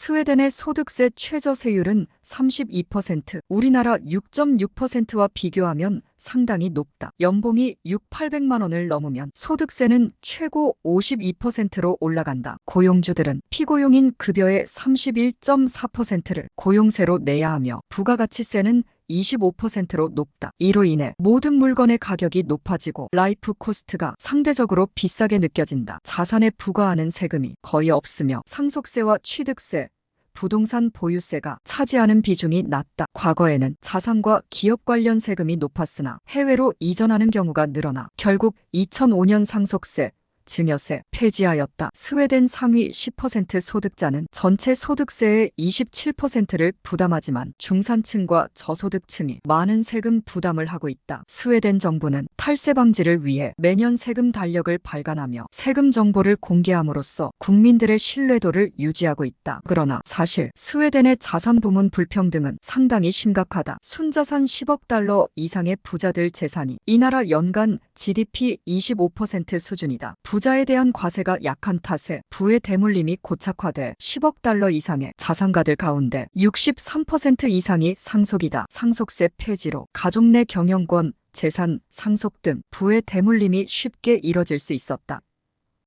스웨덴의 소득세 최저세율은 32%, 우리나라 6.6%와 비교하면 상당히 높다. 연봉이 6, 800만 원을 넘으면 소득세는 최고 52%로 올라간다. 고용주들은 피고용인 급여의 31.4%를 고용세로 내야 하며 부가가치세는 25%로 높다. 이로 인해 모든 물건의 가격이 높아지고 라이프 코스트가 상대적으로 비싸게 느껴진다. 자산에 부과하는 세금이 거의 없으며 상속세와 취득세, 부동산 보유세가 차지하는 비중이 낮다. 과거에는 자산과 기업 관련 세금이 높았으나 해외로 이전하는 경우가 늘어나 결국 2005년 상속세, 증여세 폐지하였다. 스웨덴 상위 10% 소득자는 전체 소득세의 27%를 부담하지만 중산층과 저소득층이 많은 세금 부담을 하고 있다. 스웨덴 정부는 탈세 방지를 위해 매년 세금 달력을 발간하며 세금 정보를 공개함으로써 국민들의 신뢰도를 유지하고 있다. 그러나 사실 스웨덴의 자산 부문 불평등은 상당히 심각하다. 순자산 10억 달러 이상의 부자들 재산이 이 나라 연간 GDP 25% 수준이다. 부자에 대한 과세가 약한 탓에 부의 대물림이 고착화돼 10억 달러 이상의 자산가들 가운데 63% 이상이 상속이다. 상속세 폐지로 가족 내 경영권, 재산, 상속 등 부의 대물림이 쉽게 이뤄질 수 있었다.